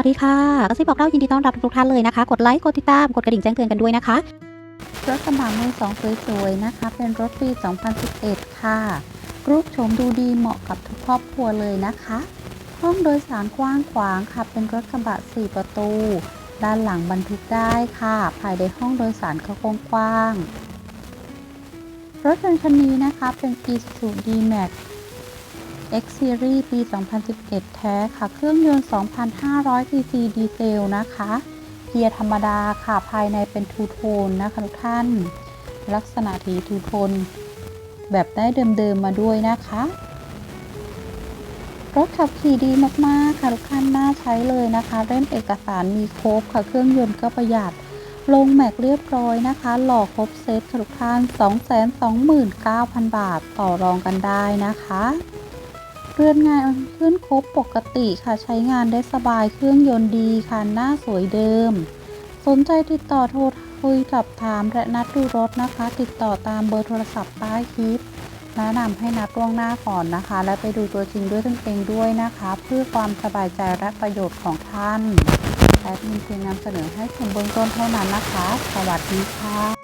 วัสดีค่ะกระซิบบอกเล่ายินดีต้อนรับทุกท่านเลยนะคะ กดไลค์ กดติดตาม กดกระดิ่งแจ้งเตือนกันด้วยนะคะ รถกระบะมือสองสวยๆนะคะ เป็นรถปี 2011 ค่ะ รูปโฉมดูดีเหมาะกับทุกครอบครัวเลยนะคะ ห้องโดยสารกว้างขวางค่ะ เป็นรถกระบะ 4 ประตู ด้านหลังบรรทุกได้ค่ะ ภายในห้องโดยสารก็กว้าง รถยนต์คันนี้นะคะ เป็น Isuzu D-Max X Series ปี 2011แท้ค่ะ เครื่องยนต์ 2,500 cc ดีเซลนะคะ เกียร์ธรรมดาค่ะ ภายในเป็นทูโทนนะคะทุกท่าน ลักษณะถีทูโทนแบบได้เดิมๆมาด้วยนะคะ รถขับขี่ดีมากๆ ค่ะทุกท่านน่าใช้เลยนะคะเล่มเอกสารมีครบค่ะ เครื่องยนต์ก็ประหยัดลงแม็กเรียบร้อยนะคะ หล่อครบเซตค่ะทุกท่าน 229,000 บาทต่อรองกันได้นะคะ เรือนงานขึ้นครบปกติค่ะใช้งานได้สบายเครื่องยนต์ดีค่ะหน้าสวยเดิม สนใจติดต่อโทรคุยกับถามและนัดดูรถนะคะ ติดต่อตามเบอร์โทรศัพท์ใต้คลิปแนะนำให้นัดล่วงหน้าก่อนนะคะ และไปดูตัวจริงด้วยตนเองด้วยนะคะ เพื่อความสบายใจและประโยชน์ของท่านแอดมินเพียงนำเสนอให้ชมเบื้องต้นเท่านั้นนะคะ สวัสดีค่ะ